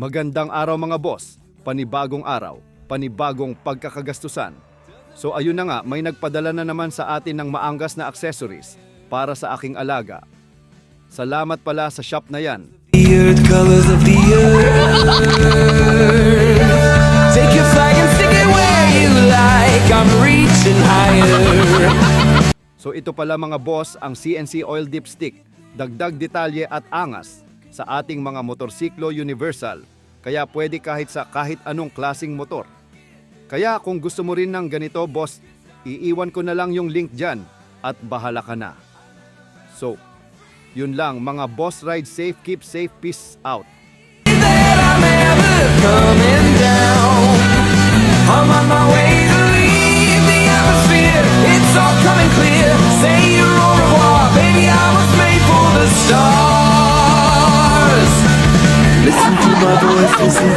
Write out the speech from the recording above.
Magandang araw mga boss, panibagong araw, panibagong pagkakagastusan. So ayun na nga, may nagpadala na naman sa atin ng maanggas na accessories para sa aking alaga. Salamat pala sa shop na yan. The earth colors of the earth. Take your flag and stick it where you like. I'm reaching higher. So ito pala mga boss ang CNC oil dipstick, dagdag detalye at angas sa ating mga motorsiklo universal. Kaya pwede kahit sa kahit anong klasing motor. Kaya kung gusto mo rin ng ganito boss, iiwan ko na lang yung link dyan at bahala ka na. So, yun lang mga boss ride safe, keep safe, peace out. Listen to my voice, listen